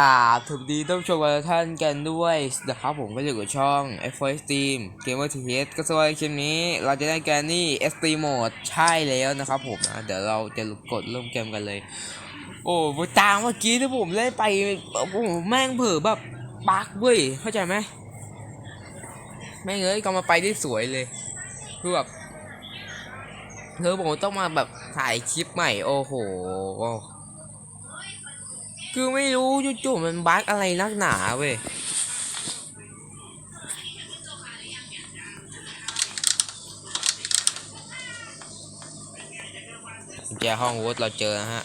ราบสวัสดีท่านผู้ชมทุกท่านกันด้วยนะครับผมก็อยู่กับช่อง f อ Steam Gamer TS ก็สวัสดีคลิปนี้ เราจะได้แกนนี่ SD Mode ใช่แล้วนะครับผมนะเดี๋ยวเราจะกดเริ่มเกมกันเลย โอ้โหตามเมื่อกี้ที่ผมเล่นไปโอ้โหแม่งเผลอแบบบักเว้ยเข้าใจไหมแม่งเอ้ยก็มาไปได้สวยเลยคือแบบเธอผมต้องมาแบบถ่ายคลิปใหม่โอ้โห คือไม่รู้จู่ๆมันบั๊กอะไรนักหนาเว้ยแจห้องวูดเราเจอนะฮะ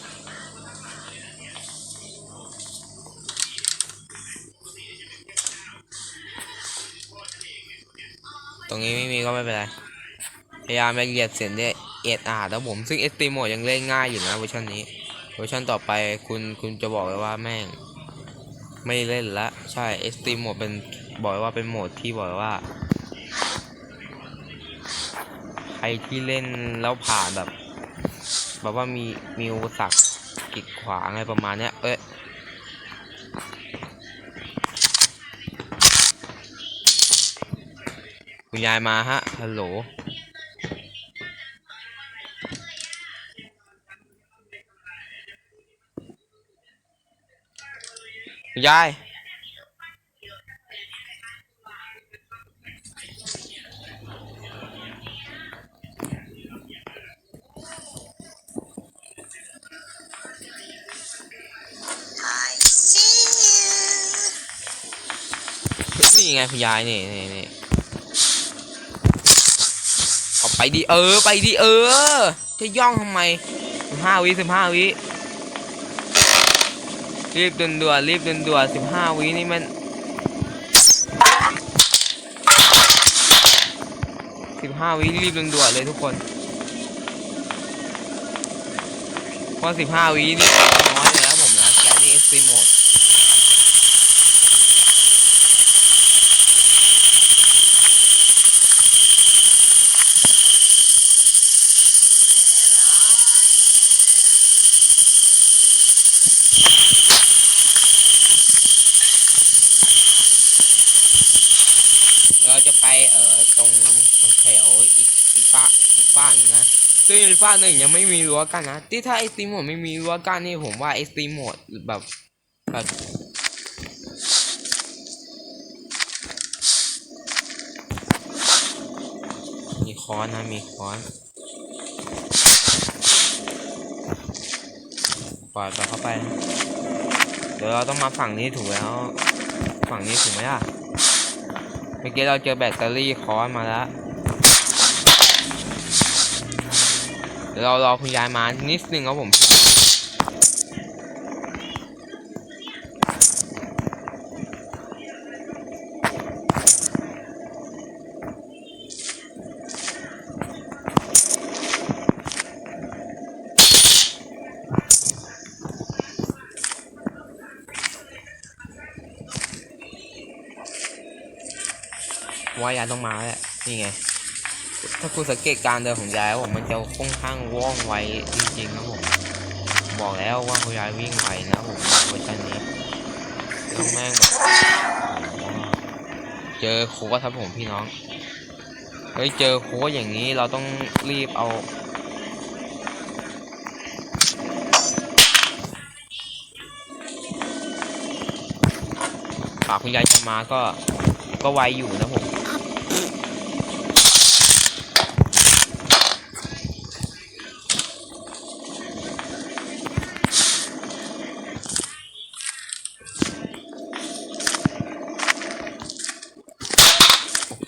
ตรงนี้ไม่มีก็ไม่เป็นไร พยายามไปเหยียดเสียงได้เอ็ดอาร์แล้วผม ซึ่งเอสตีโมยังเล่นง่ายอยู่นะเวอร์ชันนี้ เวอร์ชันต่อไปคุณคุณจะบอกเลยว่าแม่ง ไม่เล่นละใช่เอสตีโมดเป็นบอกเลยว่าเป็นโหมดที่บอกเลยว่า ใครที่เล่นแล้วผ่านแบบแบบว่ามีมีอุปสรรคกีดขวางอะไรประมาณเนี้ย เอ้ยคุณยายมาฮะฮัลโหล คุณยาย I see you นี่ไงคุณยายนี่นี่นี่เอาไปดิเออ ไปดิเออ จะย่องทำไมสิบห้าวิสิบห้าวิ รีบด่วนด่วนรีบด่วนด่วนสิบห้าวินี่มันสิบห้าวิรีบด่วนด่วนเลยทุกคนเพราะสิบห้าวินี่น้อยเลยนะผมนะแกนี่เอ็กซ์ตรีโหมด เราจะไปเอ่อตรงตรงแถวอีกอีกฝ้าอีกฝ้าหนึงนะ ซึ่งอีกฝ้าหนึ่งยังไม่มีรั้วกันนะ ที่ถ้าไอสตรีมโหมดไม่มีรั้วกันนี่ผมว่าไอสตรีมโหมดแบบแบบมีค้อนนะมีค้อนปล่อยไปเข้าไป เดี๋ยวเราต้องมาฝั่งนี้ถูกแล้ว ฝั่งนี้ถูกไหมล่ะ เมื่อกี้เราเจอแบตเตอรี่ค้อนมาแล้ว ดี๋ยวเรารอคุณยายมานิดนึงครับผมว่ายายต้องมาแหละนี่ไง ถ้าคุณสังเกตการเดินของยายผมมันจะค่อนข้างว่องไวจริงๆนะผมบอกแล้วว่าคุณยายวิ่งไวนะผมเวอร์ชันนี้ต้องแม่งแบบเจอโค้ดครับผมพี่น้องเฮ้ยเจอโค้ดอย่างนี้เราต้องรีบเอาฝากคุณยายจะมาก็ก็ไวอยู่นะผม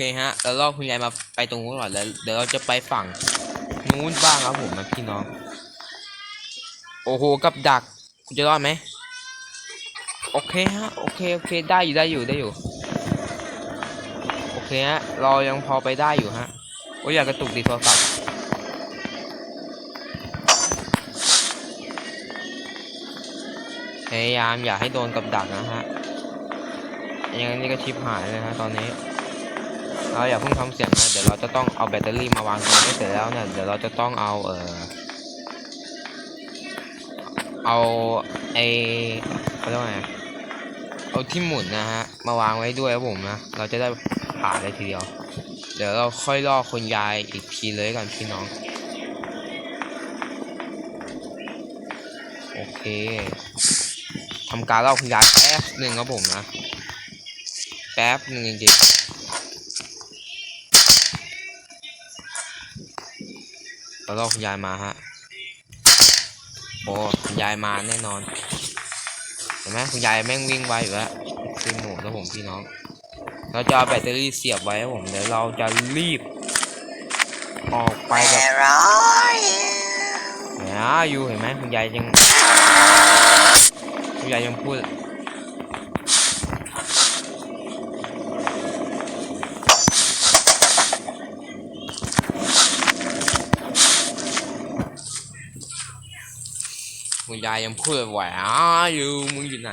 เคฮะแล้วรอคุณยายมาไปตรงนู้นก่อนแล้วเดี๋ยวเราจะไปฝั่งนู้นบ้างครับผมนะพี่น้อง โอ้โหกับดักคุณจะรอดไหมโอเคฮะโอเคโอเคได้อยู่ได้อยู่ได้อยู่โอเคฮะเรายังพอไปได้อยู่ฮะโอ้ยอยากกระตุกดีโทรศัพท์พยายามอย่าให้โดนกับดักนะฮะอย่างนั้ก็ชิปหายเลยฮะตอนนี้ เราอย่าเพิ่งทำเสียงนะเดี๋ยวเราจะต้องเอาแบตเตอรี่มาวางตรงนี้เสร็จแล้วเนี่ยเดี๋ยวเราจะต้องเอาเออเอาไอเขาเรียกว่าไงเอาที่หมุนนะฮะมาวางไว้ด้วยครับผมนะเราจะได้ผ่านเลยทีเดียว เดี๋ยวเราค่อยล่อคุณยายอีกทีเลยก่อนพี่น้องโอเคทำการล่อคุณยายแป๊บหนึ่งครับผมนะแป๊บหนึ่งจริงๆ เราล่อคุณยายมาฮะโอ้คุณยายมาแน่นอนเห็นไหมคุณยายแม่งวิ่งไวอยู่แล้วคือหมูแล้วผมพี่น้อง เราจะเอาแบตเตอรี่เสียบไว้ครับผมเดี๋ยวเราจะรีบ ออกไปแบบ Where are you? เนี่ยอยู่เห็นไหมคุณยายยังคุณยายยังพูด คุณยายยังพูดไหวอะอยู่มึงอยู่ไหน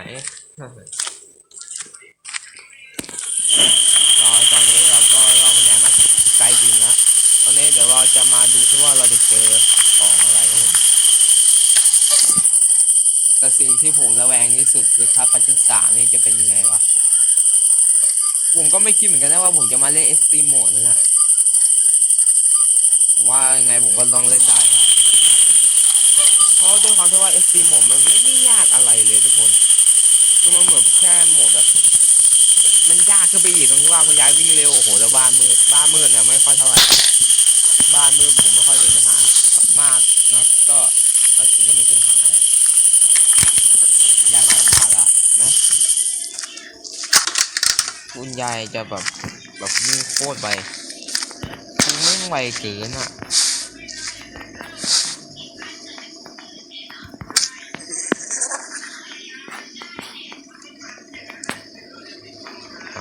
รอตอนนี้เราก็ล่องยายมาใกล้ดินแล้วตอนนี้เดี๋ยวเราจะมาดูซิว่าเราจะเจอของอะไรครับผมแต่สิ่งที่ผมระแวงที่สุดคือถ้าปัจจุสามนี่จะเป็นยังไงวะผมก็ไม่คิดเหมือนกันนะว่าผมจะมาเล่นเอ็กซ์ตรีมโหมดนั่นน่ะว่ายังไงผมก็ต้องเล่นได้ รับเพราะด้วยความที่ว่าเอ็กซ์ตรีมโหมดมันไม่ได้ยากอะไรเลยทุกคนคือมันเหมือนแค่โหมดแบบ มันยากขึ้นไปอีกตรงที่ว่าคุณยายวิ่งเร็ว โอ้โห แล้วบ้านมืด บ้านมืดเนี่ยไม่ค่อยเท่าไหร่ บ้านมืดผมไม่ค่อยมีปัญหามากนะก็อาจจะไม่มีปัญหาแหละยายมาหลังบ้านแล้วนะ คุณยายจะแบบแบบวิ่งโคตรไปมันไม่งไวเกินอะ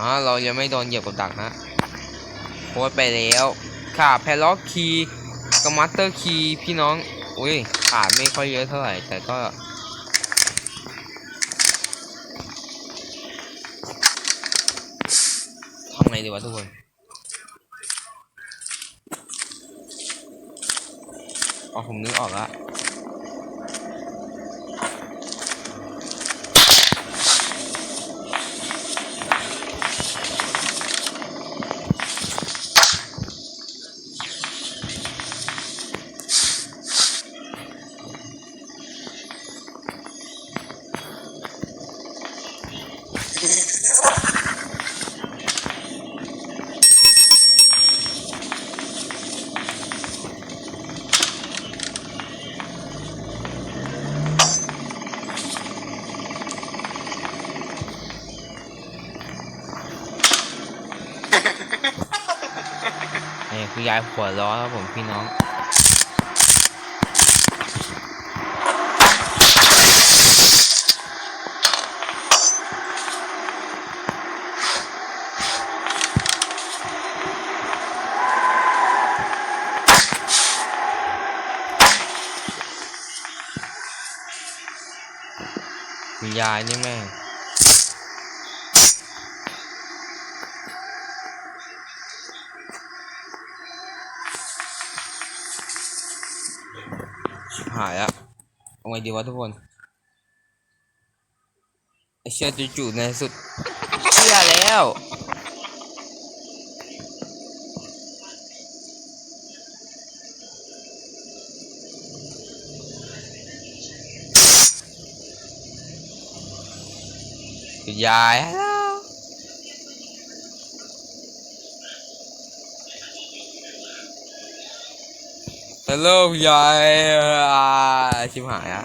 อ๋อเรายังไม่โดนเหยียบกับดักนะโคตรไปแล้วค่ะแพล็อกคีย์กับมาสเตอร์คีย์พี่น้องอุ้ยขาดไม่ค่อยเยอะเท่าไหร่ แต่ก็ทำไงดีวะทุกคนอ๋อผมนึกออกแล้ว คือยายหัวล้อครับผมพี่น้องคุณยายนี่แม่ หายแล้วเอาไงดีวะทุกคนไอเชื่อจู่ๆในสุด เชื่อแล้วคุณยาย ฮัลโหลฮัยายชิบหายอะ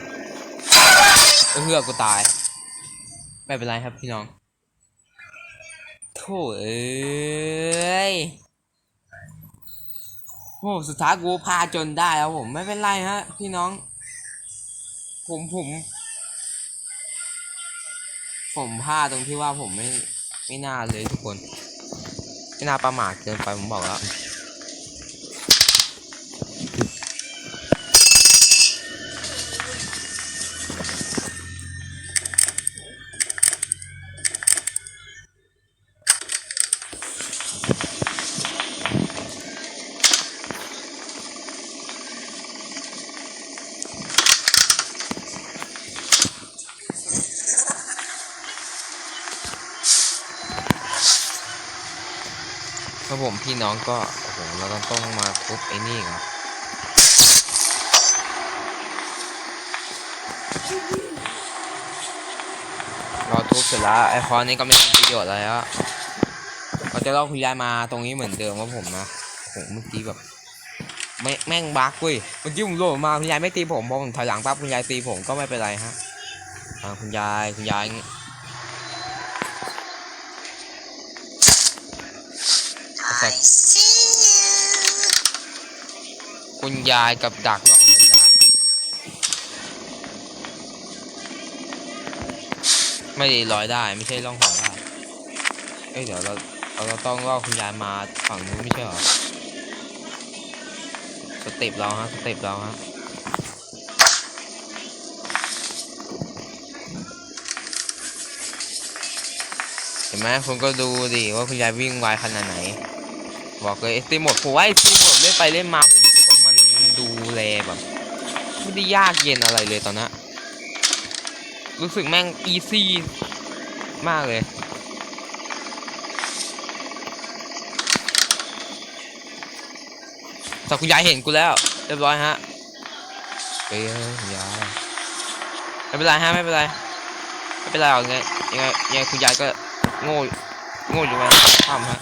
เฮือกกูตาย ไม่เป็นไรครับพี่น้องโถ่เอ้ยโหสุดท้ายกูพาจนได้แล้วผมไม่เป็นไรฮะ พี่น้อง ผมผม ผมพลาดตรงที่ว่าผมไม่ไม่น่าเลยทุกคน ไม่น่าประมาทเกินไปผมบอกแล้ว ผมพี่น้องก็โอ้โหเราต้องต้องมาทุบไอ้นี่ครับเราทุบเสร็จแล้วไอ้คอนนี้ก็ไม่มีประโยชน์อะไรแล้วเราจะลอกคุณยายมาตรงนี้เหมือนเดิมครับผมนะโอ้โหเมื่อกี้แบบไม่แม่งบักเว้ยเมื่อกี้ผมโหลดมาคุณยายไม่ตีผมพอผมถอยหลังปั๊บคุณยายตีผมก็ไม่เป็นไรฮะคุณยายคุณยาย I see you คุณยายกับดักล่องผมได้ ไม่ได้ลอยได้ ไม่ใช่ล่องหนได้เอ้ยเดี๋ยวเราเราต้องล่อคุณยายมาฝั่งนู้นไม่ใช่เหรอสเต็ปเราฮะสเต็ปเราฮะเห็นไหมคุณก็ดูดิว่าคุณยายวิ่งไวขนาดไหน บอกเลยไอติหมดผมว่าไอติหมดเล่นไปเล่นมาผมรู้สึกว่ามันดูแลแบบไม่ได้ยากเย็นอะไรเลยตอนนั้นรู้สึกแม่งอีซี่มากเลยแต่คุณยายเห็นกูแล้ว เรียบร้อยฮะไปเถอะคุณยายไม่เป็นไรฮะไม่เป็นไรไม่เป็นไรหรอกยังไงยังไงยังไงคุณยายก็โง่โง่อยู่ไหมทำฮะ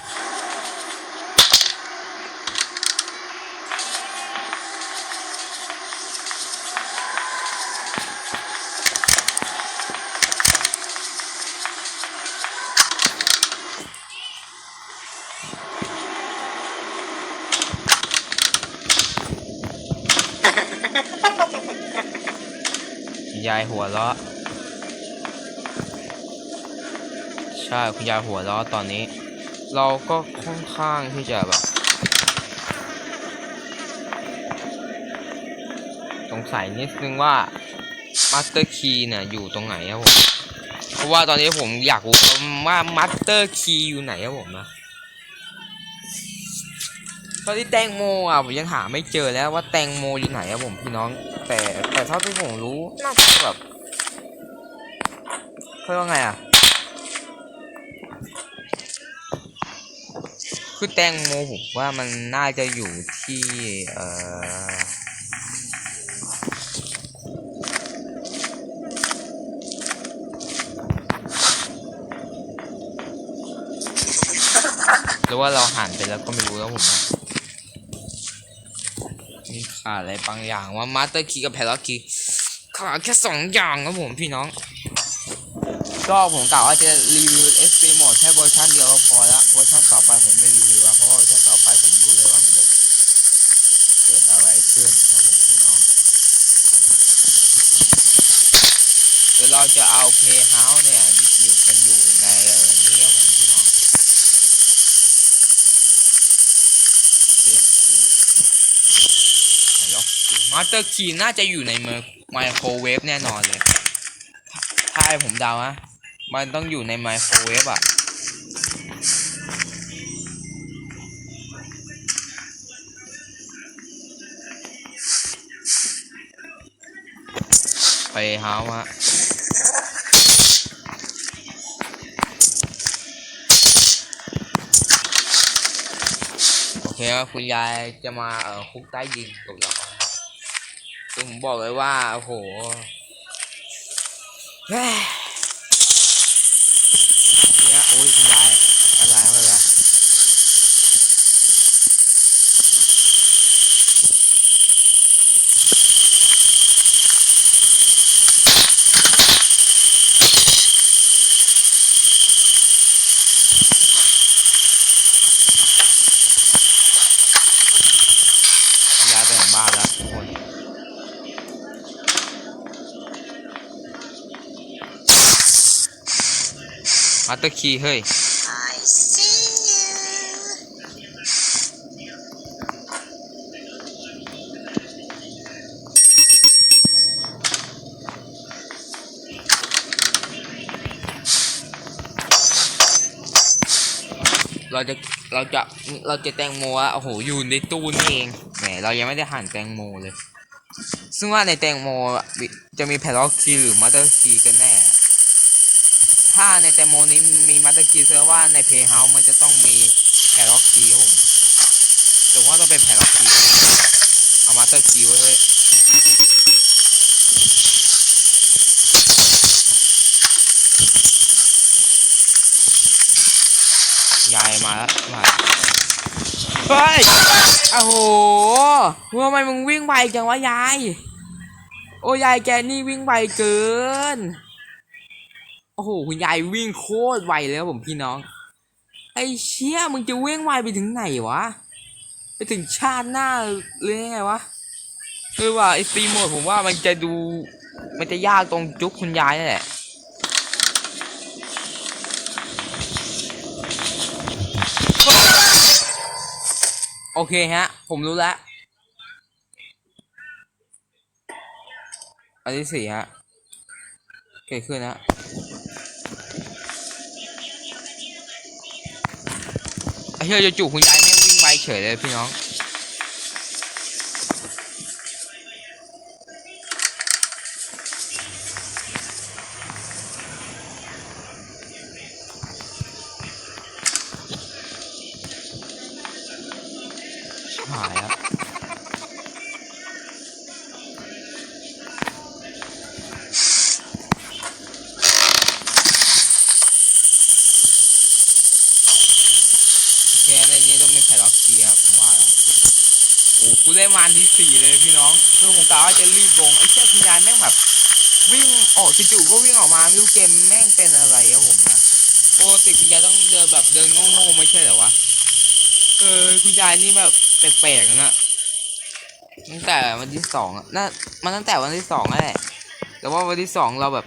ยายหัวเราะใช่คุณยายหัวเราะตอนนี้ เราก็ค่อนข้างที่จะแบบสงสัยนิดนึงว่ามาสเตอร์คีย์เนี่ยอยู่ตรงไหนครับผมเพราะว่าตอนนี้ผมอยากรู้ว่ามาสเตอร์คีย์อยู่ไหนครับผมนะตอนที่แตงโมอะผมยังหาไม่เจอแล้วว่าแตงโมอยู่ไหนครับผมพี่น้อง แต่แต่เท่าที่ผมรู้น่าจะแบบเขาเรียกว่าไงอะ คือแตงโมผมว่ามันน่าจะอยู่ที่ เอ่อหรือว่าเราหันไปแล้วก็ไม่รู้แล้วผมนะนี่ขาด อะไรบางอย่างว่ามาสเตอร์คีกับแพลคีขาดแค่สองอย่างครับผมพี่น้อง ก็ผมกล่าวว่าจะรีวิว s อ Mode แค่เวอร์ชันเดียวก็พอละเวอร์ชันต่อไปผมไม่รีวิวล้วเพราะว่าเวอร์ชันต่อไปผมรู้เลยว่ามันจะเกิดอะไรขึ้นนะผมพี่น้องเดี๋ยวเราจะเอา Playhouse เนี่ยอยู่กันอยู่นี่ครับผมพี่น้องเซฟ มาสเตอร์คีน่าจะอยู่ในไมโครเวฟแน่นอนเลย ถ้าให้ผมเดานะ มันต้องอยู่ในไมโครเวฟอะไปหามาโอเคครับคุณยายจะมาเอ่อคุกใต้ดินกับเรา ผมบอกเลยว่าโอ้โห เฮ้ยเนี่ยโอ้ยคุณยายอะไรอะไรคุณยายไปไหนบ้านแล้วทุกคน มาสเตอร์คีย์เฮ้ย I see you เราจะเราจะเราจะแตงโมอะโอ้โหอยู่ในตู้นี่เองแหมเรายังไม่ได้หั่นแตงโมเลย ซึ่งว่าในแตงโมอะจะมีแพลล็อกคีย์หรือมาสเตอร์คีย์กันแน่ ถ้าในแตงโมนี้มีมาสเตอร์คีย์แสดงว่าในเพย์เฮาส์มันจะต้องมีแพแพล็อกคีครับผมแต่ว่าต้องเป็นแพล็อกคีเอามาสเตอร์คีไว้เฮ้ยยายมาแล้วมาเฮ้ยโอ้โหทำไมมึงวิ่งไวจังวะยาย โอ้ยายแกนี่วิ่งไวเกิน โอ้โหคุณยายวิ่งโคตรไวเลยครับผมพี่น้อง ไอ้เชี่ยมึงจะวิ่งไวไปถึงไหนวะ ไปถึงชาติหน้าเลยยังไงวะคือว่าไอ้ซีโหมดผมว่ามันจะดู มันจะยากตรงจุกคุณยายนั่นแหละโอเคฮะ ผมรู้แล้ว อันที่สี่ฮะ เกิดขึ้นนะ ไอ้เหี้ยจู่ๆคุณยายแม่งวิ่งไวเฉยเลยพี่น้อง หายแล้ว มาอันที่สี่เลยพี่น้องคือผมกะว่าจะรีบลงไอ้เชี่ยคุณยายแม่งแบบวิ่งออกจู่ๆก็วิ่งออกมาไม่รู้เกมแม่งเป็นอะไรครับผมนะปกติคุณยายต้องเดินแบบเดินโง่ๆไม่ใช่เหรอวะเออคุณยายนี่แบบแปลกๆนะตั้งแต่วันที่สองอะน่ามันตั้งแต่วันที่สองนั่นแหละแต่ว่าวันที่สองเราแบบ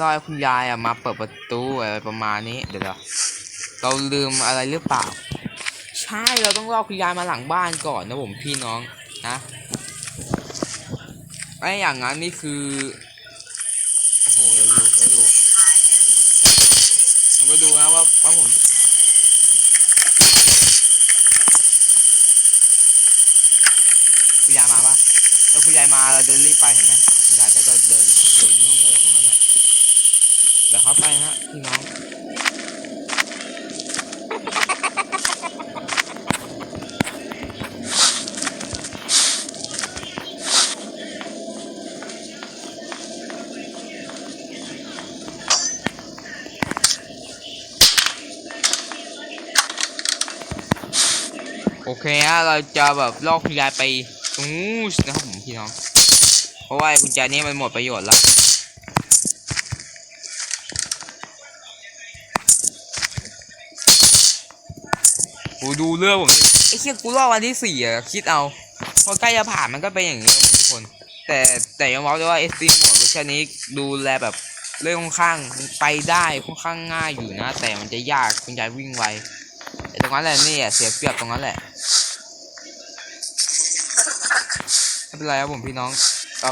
รอคุณยายอะมาเปิดประตูอะไรประมาณนี้เดี๋ยวเราเราลืมอะไรหรือเปล่า ช่ เราต้องรอคุณยายมาหลังบ้านก่อนนะผมพี่น้องนะไอ้อย่างนั้นนี่คือ โอ้โหเราดูเราดูผมก็ดูนะว่าว่าผมคุณยายมาปะแล้วคุณยายมาเราเดินรีบไปเห็นไหมคุณยายก็จะเดินเดินโง่ๆตรงนั้นแหละเดี๋ยวเข้าไปฮะพี่น้อง โอเคฮะเราจะแบบลอกคุณยายไปตรงนู้นนะครับผมพี่น้อง เพราะว่ากุญแจนี้มันหมดประโยชน์ล้วโหดูเรื่องผมไอ้เชี่ยกูรอดวันที่สี่อะคิดเอาพอใกล้จะผ่านมันก็เป็นอย่างนี้ทุกคน แต่แต่ยังบอกด้วยว่าเอสตีหมดเวอร์ชันนี้ดูแลแบบเรื่องค่อนข้างไปได้ค่อนข้างง่ายอยู่นะ แต่มันจะยากคุณยายวิ่งไว้ ตรงนั้นแหละนี่อะเสียเปรียบตรงนั้นแหละไม่เป็นไรครับผมพี่น้องเรา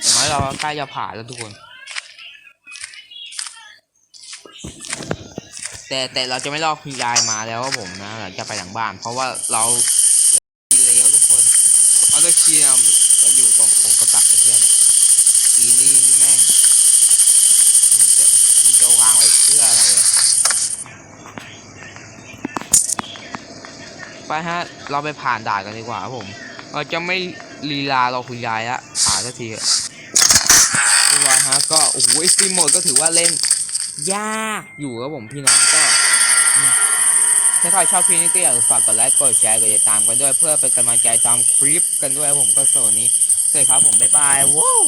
อย่างน้อยเราใกล้จะผ่านแล้วทุกคน แต่แต่เราจะไม่รอคุณยายมาแล้วครับผมนะหลังจากไปหลังบ้าน เพราะว่าเราเลือแล้วทุกคนเอาตะเคียนมันอยู่ตรงโองกระตักไอ้เทียเนี่ยอีนี่นี่แม่งมันจะมันจะวางไว้เพื่ออะไรอะ ไปฮะ เราไปผ่านด่านกันดีกว่าครับผม เราจะไม่ลีลาเรอคุณยายละผ่านสักทีเรียบร้อยฮะ ก็โอ้โหสตรีมโหมดก็ถือว่าเล่น ยากอยู่ครับผมพี่น้องก็ถ้าใครชอบคลิปนี้ก็อย่ากฝากกดไลค์ กดแชร์ กดติดตามกันด้วยเพื่อเป็นกำลังใจตามคลิปกันด้วยครับผมก็สวัสดีสวัสดีครับผม บ๊ายบายว้าว